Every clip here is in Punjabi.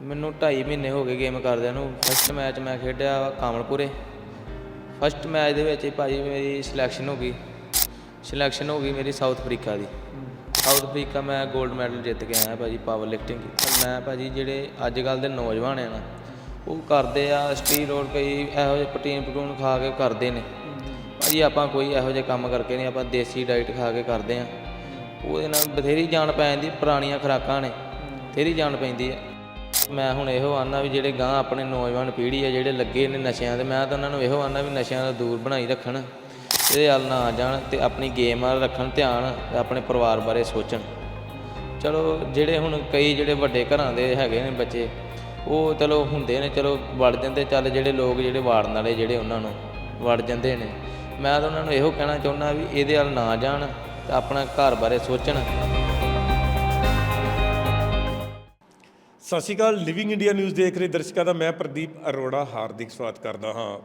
ਮੈਨੂੰ 2.5 ਮਹੀਨੇ ਹੋ ਗਏ ਗੇਮ ਕਰਦਿਆਂ ਨੂੰ। ਫਸਟ ਮੈਚ ਮੈਂ ਖੇਡਿਆ ਕਾਮਲਪੁਰੇ। ਫਸਟ ਮੈਚ ਦੇ ਵਿੱਚ ਹੀ ਭਾਜੀ ਮੇਰੀ ਸਿਲੈਕਸ਼ਨ ਹੋ ਗਈ। ਸਿਲੈਕਸ਼ਨ ਹੋ ਗਈ ਮੇਰੀ ਸਾਊਥ ਅਫਰੀਕਾ ਦੀ। ਸਾਊਥ ਅਫਰੀਕਾ ਮੈਂ 골ਡ ਮੈਡਲ ਜਿੱਤ ਕੇ ਆਇਆ ਭਾਜੀ ਪਾਵਰ ਲਿਫਟਿੰਗ ਪਰ ਮੈਂ ਭਾਜੀ ਜਿਹੜੇ ਅੱਜ ਕੱਲ ਦੇ ਨੌਜਵਾਨ ਆ ਨਾ, ਉਹ ਕਰਦੇ ਆ ਸਟੀਰੋਇਡ ਕਈ ਇਹੋ ਜਿਹੇ ਪ੍ਰੋਟੀਨ ਪ੍ਰੋਟੀਨ ਖਾ ਕੇ ਕਰਦੇ ਨੇ। ਭਾਜੀ ਆਪਾਂ ਕੋਈ ਇਹੋ ਜਿਹੇ ਕੰਮ ਕਰਕੇ ਨਹੀਂ, ਆਪਾਂ ਦੇਸੀ ਡਾਈਟ ਖਾ ਕੇ ਕਰਦੇ ਆ। ਉਹਦੇ ਨਾਲ ਬਥੇਰੀ ਜਾਨ ਪੈ ਜਾਂਦੀ ਪੁਰਾਣੀਆਂ ਖੁਰਾਕਾਂ ਨੇ। ਬਥੇਰੀ ਜਾਨ ਪੈਂਦੀ ਹੈ ਮੈਂ ਹੁਣ ਇਹੋ ਆਨਾ ਵੀ ਜਿਹੜੇ ਗਾਂ ਆਪਣੇ ਨੌਜਵਾਨ ਪੀੜ੍ਹੀ ਆ, ਜਿਹੜੇ ਲੱਗੇ ਨੇ ਨਸ਼ਿਆਂ ਤੇ, ਮੈਂ ਤਾਂ ਉਹਨਾਂ ਨੂੰ ਇਹੋ ਆਨਾ ਵੀ ਨਸ਼ਿਆਂ ਤੋਂ ਦੂਰ ਬਣਾਈ ਰੱਖਣ, ਇਹਦੇ ਵੱਲ ਨਾ ਆ ਜਾਣ ਤੇ ਆਪਣੀ ਗੇਮ ਵੱਲ ਰੱਖਣ ਧਿਆਨ ਤੇ ਆਪਣੇ ਪਰਿਵਾਰ ਬਾਰੇ ਸੋਚਣ। ਚਲੋ ਜਿਹੜੇ ਹੁਣ ਕਈ ਜਿਹੜੇ ਵੱਡੇ ਘਰਾਂ ਦੇ ਹੈਗੇ ਨੇ ਬੱਚੇ, ਉਹ ਚਲੋ ਹੁੰਦੇ ਨੇ, ਚਲੋ ਵੜ ਜਾਂਦੇ, ਚੱਲ ਜਿਹੜੇ ਲੋਕ ਜਿਹੜੇ ਵਾੜਨ ਵਾਲੇ ਜਿਹੜੇ ਉਹਨਾਂ ਨੂੰ ਵੜ ਜਾਂਦੇ ਨੇ, ਮੈਂ ਤਾਂ ਉਹਨਾਂ ਨੂੰ ਇਹੋ ਕਹਿਣਾ ਚਾਹੁੰਦਾ ਵੀ ਇਹਦੇ ਵੱਲ ਨਾ ਜਾਣ ਤੇ ਆਪਣਾ ਘਰ ਬਾਰੇ ਸੋਚਣ। ਸਤਿ ਸ਼੍ਰੀ ਅਕਾਲ ਲਿਵਿੰਗ ਇੰਡੀਆ ਨਿਊਜ਼ ਦੇਖ ਰਹੇ ਦਰਸ਼ਕਾਂ ਦਾ ਮੈਂ ਪ੍ਰਦੀਪ ਅਰੋੜਾ, ਹਾਰਦਿਕ ਸਵਾਗਤ ਕਰਦਾ ਹਾਂ।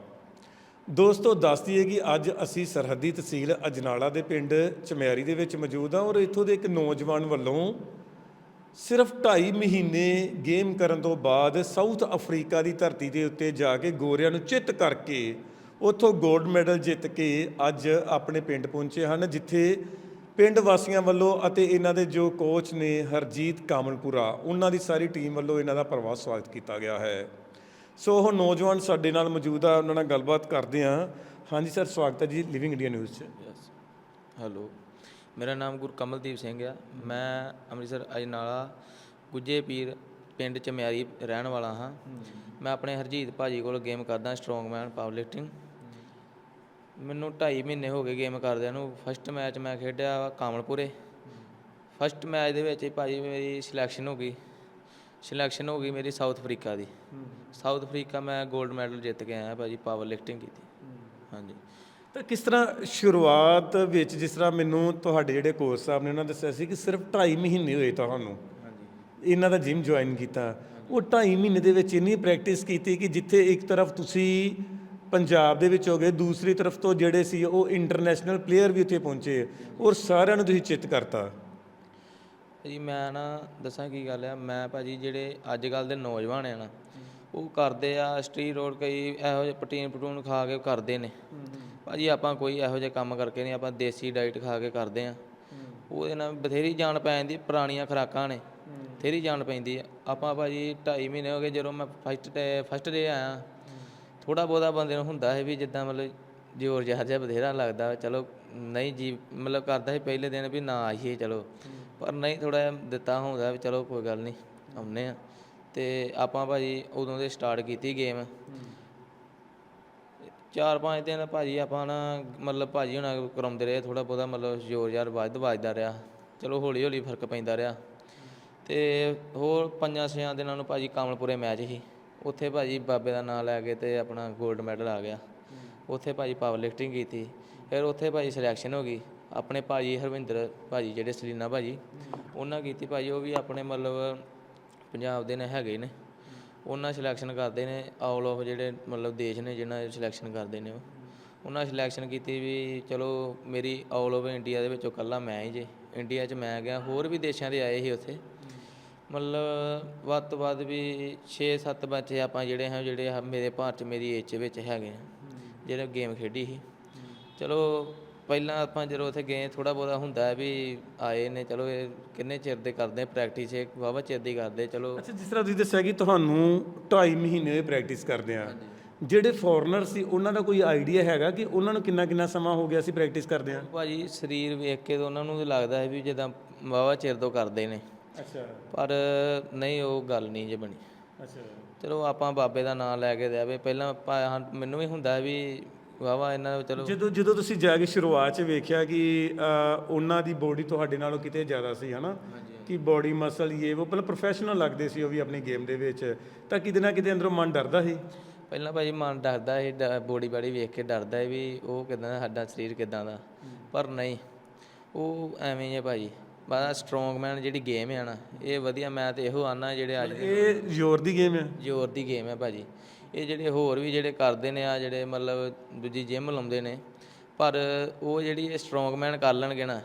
ਦੋਸਤੋ, ਦੱਸ ਦਈਏ ਕਿ ਅੱਜ ਅਸੀਂ ਸਰਹੱਦੀ ਤਹਿਸੀਲ ਅਜਨਾਲਾ ਦੇ ਪਿੰਡ ਚਮਿਆਰੀ ਦੇ ਵਿੱਚ ਮੌਜੂਦ ਹਾਂ ਔਰ ਇੱਥੋਂ ਦੇ ਇੱਕ ਨੌਜਵਾਨ ਵੱਲੋਂ ਸਿਰਫ 2.5 ਮਹੀਨੇ ਗੇਮ ਕਰਨ ਤੋਂ ਬਾਅਦ ਸਾਊਥ ਅਫਰੀਕਾ ਦੀ ਧਰਤੀ ਦੇ ਉੱਤੇ ਜਾ ਕੇ ਗੋਰਿਆਂ ਨੂੰ ਚਿੱਤ ਕਰਕੇ ਉੱਥੋਂ 골ਡ ਮੈਡਲ ਜਿੱਤ ਕੇ ਅੱਜ ਆਪਣੇ ਪਿੰਡ ਪਹੁੰਚੇ ਹਨ, ਜਿੱਥੇ ਪਿੰਡ ਵਾਸੀਆਂ ਵੱਲੋਂ ਅਤੇ ਇਹਨਾਂ ਦੇ ਜੋ ਕੋਚ ਨੇ ਹਰਜੀਤ ਕਾਮਲਪੁਰਾ ਉਹਨਾਂ ਦੀ ਸਾਰੀ ਟੀਮ ਵੱਲੋਂ ਇਹਨਾਂ ਦਾ ਪ੍ਰਵਾਸ ਸਵਾਗਤ ਕੀਤਾ ਗਿਆ ਹੈ। ਸੋ ਉਹ ਨੌਜਵਾਨ ਸਾਡੇ ਨਾਲ ਮੌਜੂਦ ਆ ਉਹਨਾਂ ਨਾਲ ਗੱਲਬਾਤ ਕਰਦੇ ਹਾਂ। ਹਾਂਜੀ ਸਰ ਸਵਾਗਤ ਹੈ ਜੀ ਲਿਵਿੰਗ ਇੰਡੀਆ ਨਿਊਜ਼ 'ਚ। ਹੈਲੋ ਮੇਰਾ ਨਾਮ ਗੁਰਕਮਲਦੀਪ ਸਿੰਘ ਆ। ਮੈਂ ਅੰਮ੍ਰਿਤਸਰ ਅਜਨਾਲਾ ਗੁੱਜੇ ਪੀਰ ਪਿੰਡ ਚਮਿਆਰੀ ਰਹਿਣ ਵਾਲਾ ਹਾਂ। ਮੈਂ ਆਪਣੇ ਹਰਜੀਤ ਭਾਜੀ ਕੋਲ ਗੇਮ ਕਰਦਾ ਸਟਰੋਂਗਮੈਨ ਪਾਵਰ ਲਿਫਟਿੰਗ ਮੈਨੂੰ 2.5 ਮਹੀਨੇ ਹੋ ਗਏ ਗੇਮ ਕਰਦਿਆਂ ਨੂੰ। ਫਸਟ ਮੈਚ ਮੈਂ ਖੇਡਿਆ ਕਾਮਲਪੁਰੇ। ਫਸਟ ਮੈਚ ਦੇ ਵਿੱਚ ਹੀ ਭਾਜੀ ਮੇਰੀ ਸਿਲੈਕਸ਼ਨ ਹੋ ਗਈ। ਸਿਲੈਕਸ਼ਨ ਹੋ ਗਈ ਮੇਰੀ ਸਾਊਥ ਅਫਰੀਕਾ ਦੀ। ਸਾਊਥ ਅਫਰੀਕਾ ਮੈਂ 골ਡ ਮੈਡਲ ਜਿੱਤ ਕੇ ਆਇਆ ਭਾਜੀ ਪਾਵਰ ਲਿਫਟਿੰਗ ਕੀਤੀ। ਹਾਂਜੀ। ਤਾਂ ਕਿਸ ਤਰ੍ਹਾਂ ਸ਼ੁਰੂਆਤ ਵਿੱਚ ਜਿਸ ਤਰ੍ਹਾਂ ਮੈਨੂੰ ਤੁਹਾਡੇ ਜਿਹੜੇ ਕੋਚ ਸਾਹਿਬ ਨੇ ਉਹਨਾਂ ਦੱਸਿਆ ਸੀ ਕਿ ਸਿਰਫ 2.5 ਮਹੀਨੇ ਹੋਏ ਤੁਹਾਨੂੰ। ਇਹਨਾਂ ਦਾ ਜਿਮ ਜੁਆਇਨ ਕੀਤਾ। ਉਹ 2.5 ਮਹੀਨੇ ਦੇ ਵਿੱਚ ਇੰਨੀ ਪ੍ਰੈਕਟਿਸ ਕੀਤੀ ਕਿ ਜਿੱਥੇ ਇੱਕ ਤਰਫ ਤੁਸੀਂ ਪੰਜਾਬ ਦੇ ਵਿੱਚ ਹੋ ਗਏ। ਦੂਸਰੀ ਤਰਫ ਤੋਂ ਜਿਹੜੇ ਸੀ ਉਹ ਇੰਟਰਨੈਸ਼ਨਲ ਪਲੇਅਰ ਵੀ ਉੱਥੇ ਪਹੁੰਚੇ। ਔਰ ਸਾਰਿਆਂ ਨੂੰ ਤੁਸੀਂ ਚਿੱਤ ਕਰਤਾ। ਜੀ ਮੈਂ ਨਾ ਦੱਸਾਂ ਕੀ ਗੱਲ ਆ। ਮੈਂ ਭਾਜੀ, ਜਿਹੜੇ ਅੱਜ ਕੱਲ ਦੇ ਨੌਜਵਾਨ ਆ ਨਾ, ਉਹ ਕਰਦੇ ਆ ਸਟੀਰੋਇਡ ਕਈ ਇਹੋ ਜਿਹੇ ਪ੍ਰੋਟੀਨ ਪ੍ਰੋਟੀਨ ਖਾ ਕੇ ਕਰਦੇ ਨੇ। ਭਾਜੀ, ਆਪਾਂ ਕੋਈ ਇਹੋ ਜਿਹੇ ਕੰਮ ਕਰਕੇ ਨਹੀਂ, ਆਪਾਂ ਦੇਸੀ ਡਾਈਟ ਖਾ ਕੇ ਕਰਦੇ ਆ। ਉਹਦੇ ਨਾਲ ਬਥੇਰੀ ਜਾਨ ਪੈ ਜਾਂਦੀ, ਪੁਰਾਣੀਆਂ ਖੁਰਾਕਾਂ ਨੇ। ਬਥੇਰੀ ਜਾਨ ਪੈਂਦੀ ਆ। ਆਪਾਂ ਭਾਜੀ 2.5 ਮਹੀਨੇ ਹੋ ਗਏ ਜਦੋਂ ਮੈਂ ਫਸਟ ਡੇ ਫਸਟ ਡੇ ਆਇਆ। ਥੋੜ੍ਹਾ ਬਹੁਤਾ ਬੰਦੇ ਨੂੰ ਹੁੰਦਾ ਹੈ ਵੀ ਜਿੱਦਾਂ ਮਤਲਬ ਜ਼ੋਰ ਜ਼ਾਹਰ ਜਿਹਾ ਬਥੇਰਾ ਲੱਗਦਾ, ਚਲੋ ਨਹੀਂ ਜੀ, ਮਤਲਬ ਕਰਦਾ ਸੀ ਪਹਿਲੇ ਦਿਨ ਵੀ ਨਾ ਆਈਏ, ਚਲੋ। ਪਰ ਨਹੀਂ ਥੋੜਾ ਜਿਹਾ ਦਿੱਤਾ ਹੁੰਦਾ ਵੀ ਚਲੋ ਕੋਈ ਗੱਲ ਨਹੀਂ, ਆਉਂਦੇ ਆ ਤੇ ਆਪਾਂ ਭਾਜੀ ਉਦੋਂ ਦੇ ਸਟਾਰਟ ਕੀਤੀ ਗੇਮ ਚਾਰ ਪੰਜ ਦਿਨ ਭਾਜੀ ਆਪਾਂ ਨਾ, ਮਤਲਬ ਭਾਜੀ ਹੁਣਾਂ ਕਰਾਉਂਦੇ ਰਹੇ ਥੋੜਾ ਬਹੁਤਾ ਮਤਲਬ ਜ਼ੋਰ ਜ਼ਾਰ ਵੱਧ ਵੱਜਦਾ ਰਿਹਾ। ਚਲੋ ਹੌਲੀ ਹੌਲੀ ਫ਼ਰਕ ਪੈਂਦਾ ਰਿਹਾ। ਤੇ ਹੋਰ ਪੰਜਾਂ ਛਿਆਂ ਦਿਨਾਂ ਨੂੰ ਭਾਜੀ ਕਾਮਲਪੁਰੇ ਮੈਚ ਸੀ। ਉੱਥੇ ਭਾਜੀ ਬਾਬੇ ਦਾ ਨਾਮ ਲੈ ਕੇ ਤੇ ਆਪਣਾ 골ਡ ਮੈਡਲ ਆ ਗਿਆ। ਉੱਥੇ ਭਾਜੀ ਪਾਵਰ ਲਿਫਟਿੰਗ ਕੀਤੀ। ਫਿਰ ਉੱਥੇ ਭਾਜੀ ਸਿਲੈਕਸ਼ਨ ਹੋ ਗਈ। ਆਪਣੇ ਭਾਜੀ ਹਰਵਿੰਦਰ ਭਾਜੀ, ਜਿਹੜੇ ਸਲੀਨਾ ਭਾਜੀ, ਉਹਨਾਂ ਕੀਤੀ ਭਾਜੀ, ਉਹ ਵੀ ਆਪਣੇ ਮਤਲਬ ਪੰਜਾਬ ਦੇ ਨੇ, ਹੈਗੇ ਨੇ। ਉਹਨਾਂ ਸਿਲੈਕਸ਼ਨ ਕਰਦੇ ਨੇ ਆਲ ਆਫ ਜਿਹੜੇ ਮਤਲਬ ਦੇਸ਼ ਨੇ ਜਿਹਨਾਂ ਸਿਲੈਕਸ਼ਨ ਕਰਦੇ ਨੇ ਉਹ। ਉਹਨਾਂ ਸਿਲੈਕਸ਼ਨ ਕੀਤੀ ਵੀ ਚਲੋ ਮੇਰੀ ਆਲ ਓਵਰ ਇੰਡੀਆ ਦੇ ਵਿੱਚੋਂ ਕੱਲਾ ਮੈਂ ਹੀ ਜੇ। ਇੰਡੀਆ 'ਚ ਮੈਂ ਗਿਆ, ਹੋਰ ਵੀ ਦੇਸ਼ਾਂ ਦੇ ਆਏ ਸੀ ਉੱਥੇ। ਮਤਲਬ ਵੱਧ ਤੋਂ ਵੱਧ ਵੀ 6-7 ਬੱਚੇ ਆਪਾਂ ਜਿਹੜੇ ਹਾਂ ਜਿਹੜੇ ਆ ਮੇਰੇ ਭਾਰਤ 'ਚ ਮੇਰੀ ਏਜ 'ਚ ਵਿੱਚ ਹੈਗੇ ਆ। ਜਿਹੜੇ ਗੇਮ ਖੇਡੀ ਸੀ। ਚਲੋ ਪਹਿਲਾਂ ਆਪਾਂ ਜਦੋਂ ਉੱਥੇ ਗਏ ਥੋੜਾ ਬਹੁਤਾ ਹੁੰਦਾ ਵੀ ਆਏ ਨੇ ਚਲੋ ਇਹ ਕਿੰਨੇ ਚਿਰ ਦੇ ਕਰਦੇ ਪ੍ਰੈਕਟਿਸ ਇਹ ਵਾਵਾ ਚਿਰ ਦੀ ਕਰਦੇ ਚਲੋ। ਅੱਛਾ ਜਿਸ ਤਰ੍ਹਾਂ ਤੁਸੀਂ ਦੱਸਿਆ ਕਿ ਤੁਹਾਨੂੰ 2.5 ਮਹੀਨੇ ਪ੍ਰੈਕਟਿਸ ਕਰਦੇ ਆ। ਜਿਹੜੇ ਫੋਰਨਰ ਸੀ ਉਹਨਾਂ ਦਾ ਕੋਈ ਆਈਡੀਆ ਹੈਗਾ ਕਿ ਉਹਨਾਂ ਨੂੰ ਕਿੰਨਾ ਕਿੰਨਾ ਸਮਾਂ ਹੋ ਗਿਆ ਸੀ ਪ੍ਰੈਕਟਿਸ ਕਰਦੇ ਆ? ਭਾਜੀ ਸਰੀਰ ਵੇਖ ਕੇ ਤਾਂ ਉਹਨਾਂ ਨੂੰ ਲੱਗਦਾ ਹੈ ਵੀ ਜਿੱਦਾਂ ਵਾਵਾ ਚਿਰ ਤੋਂ ਕਰਦੇ ਨੇ। ਅੱਛਾ। ਪਰ ਨਹੀਂ ਉਹ ਗੱਲ ਨਹੀਂ ਜੇ ਬਣੀ। ਅੱਛਾ। ਚਲੋ ਆਪਾਂ ਬਾਬੇ ਦਾ ਨਾਮ ਲੈ ਕੇ ਦੇਵੇ ਪਹਿਲਾਂ ਹਾਂ, ਮੈਨੂੰ ਵੀ ਹੁੰਦਾ ਵੀ ਵਾਵਾ ਇਹਨਾਂ ਚਲੋ। ਜਦੋਂ ਜਦੋਂ ਤੁਸੀਂ ਜਾ ਕੇ ਸ਼ੁਰੂਆਤ 'ਚ ਵੇਖਿਆ ਕਿ ਉਹਨਾਂ ਦੀ ਬੋਡੀ ਤੁਹਾਡੇ ਨਾਲੋਂ ਕਿਤੇ ਜ਼ਿਆਦਾ ਸੀ ਹਨਾ? ਕਿ ਬੋਡੀ ਮਸਲ ਇਹ ਉਹ ਪਹਿਲਾਂ ਪ੍ਰੋਫੈਸ਼ਨਲ ਲੱਗਦੇ ਸੀ ਉਹ ਵੀ ਆਪਣੀ ਗੇਮ ਦੇ ਵਿੱਚ। ਤਾਂ ਕਿਤੇ ਨਾ ਕਿਤੇ ਅੰਦਰੋਂ ਮਨ ਡਰਦਾ ਸੀ? ਪਹਿਲਾਂ ਭਾਜੀ ਮਨ ਡਰਦਾ ਸੀ ਬੋਡੀ ਬਾਡੀ ਵੇਖ ਕੇ ਡਰਦਾ ਸੀ ਵੀ ਉਹ ਕਿਦਾਂ ਦਾ ਸਾਡਾ ਸਰੀਰ ਕਿਦਾਂ ਦਾ। ਪਰ ਨਹੀਂ ਉਹ ਐਵੇਂ ਹੀ ਹੈ ਭਾਜੀ। ਬਸ ਸਟਰੋਂਗਮੈਨ ਜਿਹੜੀ ਗੇਮ ਹੈ ਨਾ ਇਹ ਵਧੀਆ ਮੈਂ ਤੇ ਇਹੋ ਆਨਾ ਜਿਹੜੇ ਅੱਜ ਦੇ ਇਹ ਜ਼ੋਰ ਦੀ ਗੇਮ ਹੈ ਜ਼ੋਰ ਦੀ ਗੇਮ ਹੈ ਭਾਜੀ। ਇਹ ਜਿਹੜੇ ਹੋਰ ਵੀ ਜਿਹੜੇ ਕਰਦੇ ਨੇ ਆ ਜਿਹੜੇ ਮਤਲਬ ਦੂਜੀ ਜਿਮ ਲਾਉਂਦੇ ਨੇ ਪਰ ਉਹ ਜਿਹੜੀ ਇਹ ਸਟਰੋਂਗਮੈਨ ਕਰ ਲੈਣਗੇ ਨਾ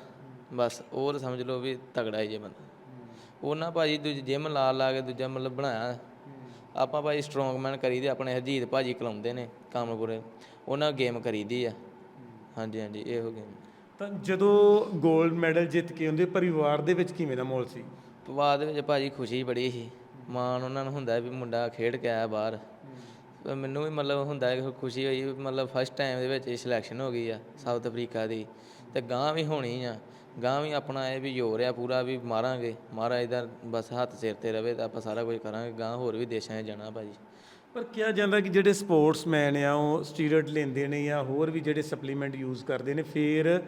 ਬਸ ਉਹ ਤਾਂ ਸਮਝ ਲਓ ਵੀ ਤਗੜਾ ਹੀ ਜੇ ਬੰਦਾ। ਉਹਨਾਂ ਭਾਜੀ ਦੂਜੀ ਜਿਮ ਲਾ ਲਾ ਕੇ ਦੂਜਾ ਮਤਲਬ ਬਣਾਇਆ। ਆਪਾਂ ਭਾਈ ਸਟਰੋਂਗਮੈਨ ਕਰੀਦੇ ਆਪਣੇ ਹਰਜੀਤ ਭਾਜੀ ਕਲਾਉਂਦੇ ਨੇ ਕਾਮਲਪੁਰੇ। ਉਹਨਾਂ ਗੇਮ ਕਰੀਦੀ ਆ। ਹਾਂਜੀ ਹਾਂਜੀ ਇਹੋ ਗੇਮ ਤਾਂ ਜਦੋਂ 골ਡ ਮੈਡਲ ਜਿੱਤ ਕੇ ਆਉਂਦੇ ਪਰਿਵਾਰ ਦੇ ਵਿੱਚ ਕਿਵੇਂ ਦਾ ਮਾਹੌਲ ਸੀ? ਬਾਅਦ ਵਿੱਚ ਭਾਜੀ ਖੁਸ਼ੀ ਬੜੀ ਸੀ। ਮਾਣ ਉਹਨਾਂ ਨੂੰ ਹੁੰਦਾ ਵੀ ਮੁੰਡਾ ਖੇਡ ਕੇ ਆਇਆ ਬਾਹਰ। ਪਰ ਮੈਨੂੰ ਵੀ ਮਤਲਬ ਹੁੰਦਾ ਕਿ ਖੁਸ਼ੀ ਹੋਈ ਵੀ ਮਤਲਬ ਫਸਟ ਟਾਈਮ ਦੇ ਵਿੱਚ ਸਿਲੈਕਸ਼ਨ ਹੋ ਗਈ ਆ ਸਾਊਥ ਅਫਰੀਕਾ ਦੀ। ਤੇ ਗਾਂ ਵੀ ਹੋਣੀ ਆ। ਗਾਂ ਵੀ ਆਪਣਾ ਇਹ ਵੀ ਜ਼ੋਰ ਆ ਪੂਰਾ ਵੀ ਮਾਰਾਂਗੇ। ਮਹਾਰਾਜ ਦਾ ਬਸ ਹੱਥ ਸਿਰ ਤੇ ਰਵੇ ਤਾਂ ਆਪਾਂ ਸਾਰਾ ਕੁਝ ਕਰਾਂਗੇ। ਗਾਂ ਹੋਰ ਵੀ ਦੇਸ਼ਾਂ 'ਚ ਜਾਣਾ ਭਾਜੀ। ਪਰ ਕਿਹਾ ਜਾਂਦਾ ਕਿ ਜਿਹੜੇ ਸਪੋਰਟਸਮੈਨ ਆ ਉਹ ਸਟੀਰੋਇਡ ਲੈਂਦੇ ਨੇ ਜਾਂ ਹੋਰ ਵੀ ਜਿਹੜੇ ਸਪਲੀਮੈਂਟ ਯੂਜ਼ ਕਰਦੇ ਨੇ ਫਿਰ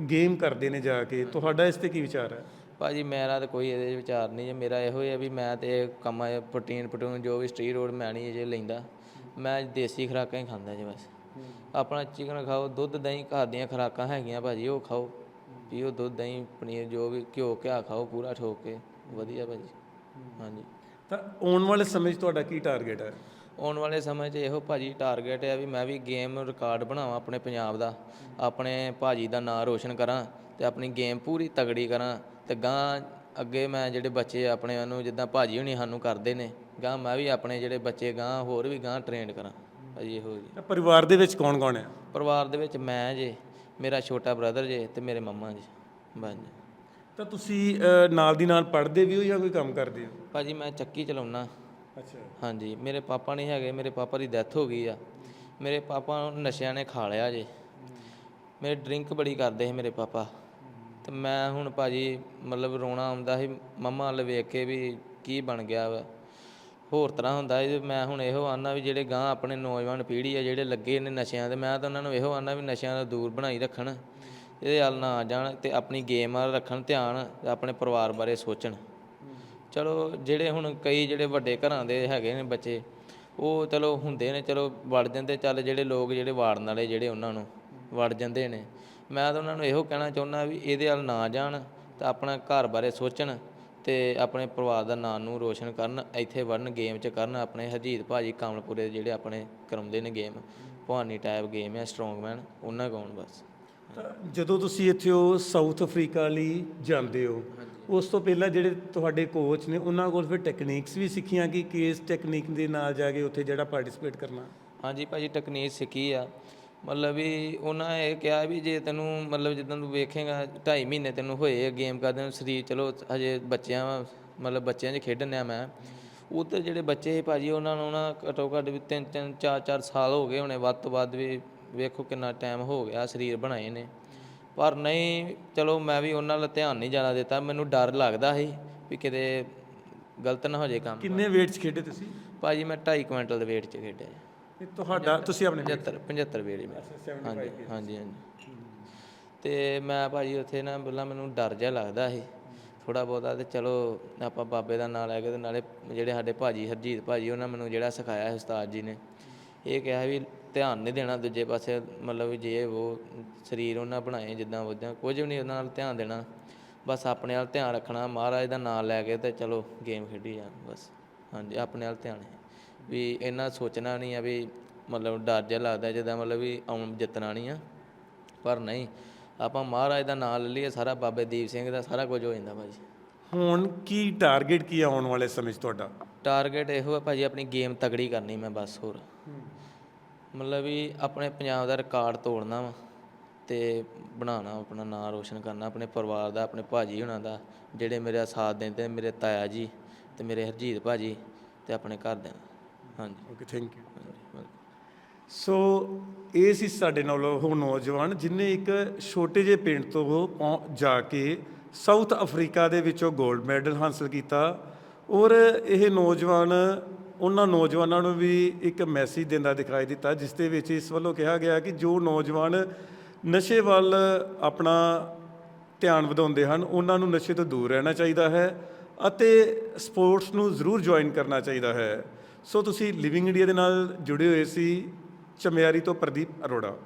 ਗੇਮ ਕਰਦੇ ਨੇ ਜਾ ਕੇ ਤੁਹਾਡਾ ਇਸ ਤੇ ਕੀ ਵਿਚਾਰ ਹੈ? ਭਾਜੀ ਮੇਰਾ ਤਾਂ ਕੋਈ ਇਹਦੇ ਵਿਚਾਰ ਨਹੀਂ ਜੇ ਮੇਰਾ ਇਹੋ ਹੀ ਆ ਵੀ ਮੈਂ ਤੇ ਕੰਮਾਂ ਪ੍ਰੋਟੀਨ ਪ੍ਰੋਟੀਨ ਜੋ ਵੀ ਸਟਰੀ ਰੋਡ ਮੈਂ ਨਹੀਂ ਜੇ ਲੈਂਦਾ। ਮੈਂ ਦੇਸੀ ਖੁਰਾਕਾਂ ਹੀ ਖਾਂਦਾ ਜੀ ਬਸ। ਆਪਣਾ ਚਿਕਨ ਖਾਓ ਦੁੱਧ ਦਹੀਂ ਘਰ ਦੀਆਂ ਖੁਰਾਕਾਂ ਹੈਗੀਆਂ ਭਾਜੀ ਉਹ ਖਾਓ। ਪੀਓ ਦੁੱਧ ਦਹੀਂ ਪਨੀਰ ਜੋ ਵੀ ਘਿਓ ਘਿਆ ਖਾਓ ਪੂਰਾ ਠੋਕ ਕੇ। ਵਧੀਆ ਭਾਜੀ। ਹਾਂਜੀ। ਤਾਂ ਆਉਣ ਵਾਲੇ ਸਮੇਂ 'ਚ ਤੁਹਾਡਾ ਕੀ ਟਾਰਗੇਟ ਹੈ? ਆਉਣ ਵਾਲੇ ਸਮੇਂ 'ਚ ਇਹੋ ਭਾਜੀ ਟਾਰਗੇਟ ਹੈ ਵੀ ਮੈਂ ਵੀ ਗੇਮ ਰਿਕਾਰਡ ਬਣਾਵਾਂ ਆਪਣੇ ਪੰਜਾਬ ਦਾ ਆਪਣੇ ਭਾਜੀ ਦਾ ਨਾਂ ਰੋਸ਼ਨ ਕਰਾਂ ਤੇ ਆਪਣੀ ਗੇਮ ਪੂਰੀ ਤਗੜੀ ਕਰਾਂ ਤੇ ਗਾਂ ਅੱਗੇ ਮੈਂ ਜਿਹੜੇ ਬੱਚੇ ਆਪਣੇ ਨੂੰ ਜਿੱਦਾਂ ਭਾਜੀ ਹੁਣੀ ਸਾਨੂੰ ਕਰਦੇ ਨੇ ਗਾਂ ਮੈਂ ਵੀ ਆਪਣੇ ਜਿਹੜੇ ਬੱਚੇ ਗਾਂ ਹੋਰ ਵੀ ਗਾਂ ਟ੍ਰੇਨਡ ਕਰਾਂ ਭਾਜੀ ਇਹੋ ਜੀ ਪਰਿਵਾਰ ਦੇ ਵਿੱਚ ਕੌਣ ਕੌਣ ਹੈ ਪਰਿਵਾਰ ਦੇ ਵਿੱਚ ਮੈਂ ਜੇ ਮੇਰਾ ਛੋਟਾ ਬ੍ਰਦਰ ਜੇ ਤੇ ਮੇਰੇ ਮੰਮਾ ਜੀ ਬਸ ਜੀ। ਤਾਂ ਤੁਸੀਂ ਨਾਲ ਦੀ ਨਾਲ ਪੜ੍ਹਦੇ ਵੀ ਹੋ ਜਾਂ ਕੋਈ ਕੰਮ ਕਰਦੇ ਹੋ? ਭਾਜੀ ਮੈਂ ਚੱਕੀ ਚਲਾਉਣਾ ਅੱਛਾ। ਹਾਂਜੀ, ਮੇਰੇ ਪਾਪਾ ਨਹੀਂ ਹੈਗੇ, ਮੇਰੇ ਪਾਪਾ ਦੀ ਡੈਥ ਹੋ ਗਈ ਆ। ਮੇਰੇ ਪਾਪਾ ਨੂੰ ਨਸ਼ਿਆਂ ਨੇ ਖਾ ਲਿਆ ਜੇ। ਮੇਰੇ ਡਰਿੰਕ ਬੜੀ ਕਰਦੇ ਸੀ ਮੇਰੇ ਪਾਪਾ। ਤੇ ਮੈਂ ਹੁਣ ਭਾਜੀ ਮਤਲਬ ਰੋਣਾ ਆਉਂਦਾ ਸੀ, ਮੰਮਾ ਵੱਲ ਵੇਖ ਕੇ ਵੀ ਕੀ ਬਣ ਗਿਆ ਵਾ। ਹੋਰ ਤਰ੍ਹਾਂ ਹੁੰਦਾ ਸੀ, ਮੈਂ ਹੁਣ ਇਹੋ ਆਨਾ ਵੀ ਜਿਹੜੇ ਗਾਂ ਆਪਣੇ ਨੌਜਵਾਨ ਪੀੜ੍ਹੀ ਆ, ਜਿਹੜੇ ਲੱਗੇ ਨੇ ਨਸ਼ਿਆਂ ਤੇ, ਮੈਂ ਤਾਂ ਉਹਨਾਂ ਨੂੰ ਇਹੋ ਆਨਾ ਵੀ ਨਸ਼ਿਆਂ ਤੋਂ ਦੂਰ ਬਣਾਈ ਰੱਖਣ। ਇਹਦੇ ਵੱਲ ਨਾ ਆ ਜਾਣ ਤੇ ਆਪਣੀ ਗੇਮ ਵੱਲ ਰੱਖਣ, ਧਿਆਨ ਤੇ ਆਪਣੇ ਪਰਿਵਾਰ ਬਾਰੇ ਸੋਚਣ। ਚਲੋ ਜਿਹੜੇ ਹੁਣ ਕਈ ਜਿਹੜੇ ਵੱਡੇ ਘਰਾਂ ਦੇ ਹੈਗੇ ਨੇ ਬੱਚੇ ਉਹ ਚਲੋ ਹੁੰਦੇ ਨੇ ਚਲੋ ਵੜ ਜਾਂਦੇ ਚੱਲ ਜਿਹੜੇ ਲੋਕ ਜਿਹੜੇ ਵਾੜਨ ਵਾਲੇ ਜਿਹੜੇ ਉਹਨਾਂ ਨੂੰ ਵੜ ਜਾਂਦੇ ਨੇ। ਮੈਂ ਤਾਂ ਉਹਨਾਂ ਨੂੰ ਇਹੋ ਕਹਿਣਾ ਚਾਹੁੰਦਾ ਵੀ ਇਹਦੇ ਵੱਲ ਨਾ ਜਾਣ ਤਾਂ ਆਪਣਾ ਘਰ ਬਾਰੇ ਸੋਚਣ ਤੇ ਆਪਣੇ ਪਰਿਵਾਰ ਦਾ ਨਾਂ ਨੂੰ ਰੋਸ਼ਨ ਕਰਨ ਇੱਥੇ ਵੜਨ ਗੇਮ 'ਚ ਕਰਨ ਆਪਣੇ ਹਰਜੀਤ ਭਾਜੀ ਕਮਲਪੁਰੇ ਜਿਹੜੇ ਆਪਣੇ ਕਰਾਉਂਦੇ ਨੇ ਗੇਮ ਭਵਾਨੀ ਟਾਈਪ ਗੇਮ ਹੈ ਸਟਰੋਂਗਮੈਨ ਉਹਨਾਂ ਗਾਉਣ ਬਸ। ਜਦੋਂ ਤੁਸੀਂ ਇੱਥੇ ਉਹ ਸਾਊਥ ਅਫਰੀਕਾ ਲਈ ਜਾਂਦੇ ਹੋ ਉਸ ਤੋਂ ਪਹਿਲਾਂ ਜਿਹੜੇ ਤੁਹਾਡੇ ਕੋਚ ਨੇ ਉਹਨਾਂ ਕੋਲ ਫਿਰ ਟੈਕਨੀਕਸ ਵੀ ਸਿੱਖੀਆਂ ਕਿ ਕਿਸ ਟੈਕਨੀਕ ਦੇ ਨਾਲ ਜਾ ਕੇ ਉੱਥੇ ਜਿਹੜਾ ਪਾਰਟਿਸਿਪੇਟ ਕਰਨਾ? ਹਾਂਜੀ ਭਾਜੀ ਟੈਕਨੀਕ ਸਿੱਖੀ ਆ। ਮਤਲਬ ਵੀ ਉਹਨਾਂ ਇਹ ਕਿਹਾ ਵੀ ਜੇ ਤੈਨੂੰ ਮਤਲਬ ਜਿੱਦਾਂ ਤੂੰ ਵੇਖੇਗਾ 2.5 ਮਹੀਨੇ ਤੈਨੂੰ ਹੋਏ ਗੇਮ ਕਰਦੇ ਨੂੰ ਸਰੀਰ ਚਲੋ ਹਜੇ ਬੱਚਿਆਂ ਵਾਂ, ਮਤਲਬ ਬੱਚਿਆਂ 'ਚ ਖੇਡਣ ਆ ਮੈਂ। ਉਹ ਤੇ ਜਿਹੜੇ ਬੱਚੇ ਸੀ ਭਾਜੀ ਉਹਨਾਂ ਨੂੰ ਨਾ ਘੱਟੋ ਘੱਟ ਵੀ 3 3 4 4 ਸਾਲ ਹੋ ਗਏ ਹੋਣੇ ਵੱਧ ਤੋਂ ਵੱਧ ਵੀ ਵੇਖੋ ਕਿੰਨਾ ਟਾਈਮ ਹੋ ਗਿਆ ਸਰੀਰ ਬਣਾਏ ਨੇ। ਪਰ ਨਹੀਂ ਚਲੋ ਮੈਂ ਵੀ ਉਹਨਾਂ ਵੱਲ ਧਿਆਨ ਨਹੀਂ ਜ਼ਿਆਦਾ ਦਿੱਤਾ। ਮੈਨੂੰ ਡਰ ਲੱਗਦਾ ਸੀ ਵੀ ਕਿਤੇ ਗਲਤ ਨਾ ਹੋ ਜਾਏ ਕੰਮ। ਕਿੰਨੇ weight 'ਚ ਖੇਡੇ ਤੁਸੀਂ? ਭਾਜੀ ਮੈਂ 2.5 ਕੁਇੰਟਲ ਦੇ weight 'ਚ ਖੇਡਿਆ। ਤੇ ਤੁਹਾਡਾ ਤੁਸੀਂ ਆਪਣੇ 75 75 ਵੇੜੇ ਮੇਰੇ। ਹਾਂਜੀ ਹਾਂਜੀ ਹਾਂਜੀ। ਤੇ ਮੈਂ ਭਾਜੀ ਉੱਥੇ ਨਾ ਪਹਿਲਾਂ ਮੈਨੂੰ ਡਰ ਜਿਹਾ ਲੱਗਦਾ ਸੀ। ਥੋੜਾ ਬਹੁਤਾ ਤੇ ਚਲੋ ਆਪਾਂ ਬਾਬੇ ਦਾ ਨਾਮ ਲੈ ਕੇ ਤੇ ਨਾਲੇ ਜਿਹੜੇ ਸਾਡੇ ਭਾਜੀ ਹਰਜੀਤ ਭਾਜੀ ਉਹਨਾਂ ਮੈਨੂੰ ਜਿਹੜਾ ਸਿਖਾਇਆ ਉਸਤਾਦ ਜੀ ਨੇ। ਇਹ ਕਿਹਾ ਵੀ ਧਿਆਨ ਨਹੀਂ ਦੇਣਾ ਦੂਜੇ ਪਾਸੇ ਮਤਲਬ ਜੇ ਉਹ ਸਰੀਰ ਉਹਨਾਂ ਬਣਾਏ ਜਿੱਦਾਂ ਉਦਾਂ ਕੁਝ ਵੀ ਨਹੀਂ ਉਹਨਾਂ ਨਾਲ ਧਿਆਨ ਦੇਣਾ। ਬਸ ਆਪਣੇ ਵੱਲ ਧਿਆਨ ਰੱਖਣਾ ਮਹਾਰਾਜ ਦਾ ਨਾਮ ਲੈ ਕੇ ਤੇ ਚਲੋ ਗੇਮ ਖੇਡੀ ਜਾਣ ਬਸ। ਹਾਂਜੀ ਆਪਣੇ ਵੱਲ ਧਿਆਨ ਹੈ। ਵੀ ਇਹਨਾਂ ਸੋਚਣਾ ਨਹੀਂ ਆ ਵੀ ਮਤਲਬ ਡਰ ਜਿਹਾ ਲੱਗਦਾ ਜਿੱਦਾਂ ਮਤਲਬ ਵੀ ਆਉਣ ਜਿੱਤਣਾ ਨਹੀਂ ਆ। ਪਰ ਨਹੀਂ ਆਪਾਂ ਮਹਾਰਾਜ ਦਾ ਨਾਮ ਲੈ ਲਈਏ ਸਾਰਾ ਬਾਬੇ ਦੀਪ ਸਿੰਘ ਦਾ ਸਾਰਾ ਕੁਝ ਹੋ ਜਾਂਦਾ ਭਾਜੀ। ਹੁਣ ਕੀ ਟਾਰਗੇਟ ਕੀ ਆ ਆਉਣ ਵਾਲੇ ਸਮੇਂ 'ਚ ਤੁਹਾਡਾ? ਟਾਰਗੇਟ ਇਹੋ ਹੈ ਭਾਜੀ ਆਪਣੀ ਗੇਮ ਤਗੜੀ ਕਰਨੀ ਮੈਂ ਬਸ ਹੋਰ। ਮਤਲਬ ਵੀ ਆਪਣੇ ਪੰਜਾਬ ਦਾ ਰਿਕਾਰਡ ਤੋੜਨਾ ਵਾ ਤੇ ਬਣਾਉਣਾ ਆਪਣਾ ਨਾਮ ਰੋਸ਼ਨ ਕਰਨਾ ਆਪਣੇ ਪਰਿਵਾਰ ਦਾ ਆਪਣੇ ਭਾਜੀ ਹੁਣਾਂ ਦਾ ਜਿਹੜੇ ਮੇਰਾ ਸਾਥ ਦਿੰਦੇ ਮੇਰੇ ਤਾਇਆ ਜੀ ਤੇ ਮੇਰੇ ਹਰਜੀਤ ਭਾਜੀ ਤੇ ਆਪਣੇ ਘਰਦਿਆਂ ਦਾ। ਹਾਂਜੀ। Okay thank you. ਸੋ ਇਹ ਸੀ ਸਾਡੇ ਨਾਲ ਉਹ ਨੌਜਵਾਨ ਜਿਨੇ ਇੱਕ ਛੋਟੇ ਜਿਹੇ ਪਿੰਡ ਤੋਂ ਜਾ ਕੇ ਸਾਊਥ ਅਫਰੀਕਾ ਦੇ ਵਿੱਚੋਂ 골ਡ ਮੈਡਲ ਹਾਸਲ ਕੀਤਾ ਔਰ ਇਹ ਨੌਜਵਾਨ ਉਹਨਾਂ ਨੌਜਵਾਨਾਂ ਨੂੰ ਵੀ ਇੱਕ ਮੈਸੇਜ ਦਿੰਦਾ ਦਿਖਾਈ ਦਿੱਤਾ, ਜਿਸ ਦੇ ਵਿੱਚ ਇਸ ਵੱਲੋਂ ਕਿਹਾ ਗਿਆ ਕਿ ਜੋ ਨੌਜਵਾਨ ਨਸ਼ੇ ਵੱਲ ਆਪਣਾ ਧਿਆਨ ਵਧਾਉਂਦੇ ਹਨ, ਉਹਨਾਂ ਨੂੰ ਨਸ਼ੇ ਤੋਂ ਦੂਰ ਰਹਿਣਾ ਚਾਹੀਦਾ ਹੈ ਅਤੇ ਸਪੋਰਟਸ ਨੂੰ ਜ਼ਰੂਰ ਜੁਆਇਨ ਕਰਨਾ ਚਾਹੀਦਾ ਹੈ। ਸੋ ਤੁਸੀਂ ਲਿਵਿੰਗ ਇੰਡੀਆ ਦੇ ਨਾਲ ਜੁੜੇ ਹੋਏ ਸੀ, ਚਮਿਆਰੀ ਤੋਂ ਪ੍ਰਦੀਪ ਅਰੋੜਾ।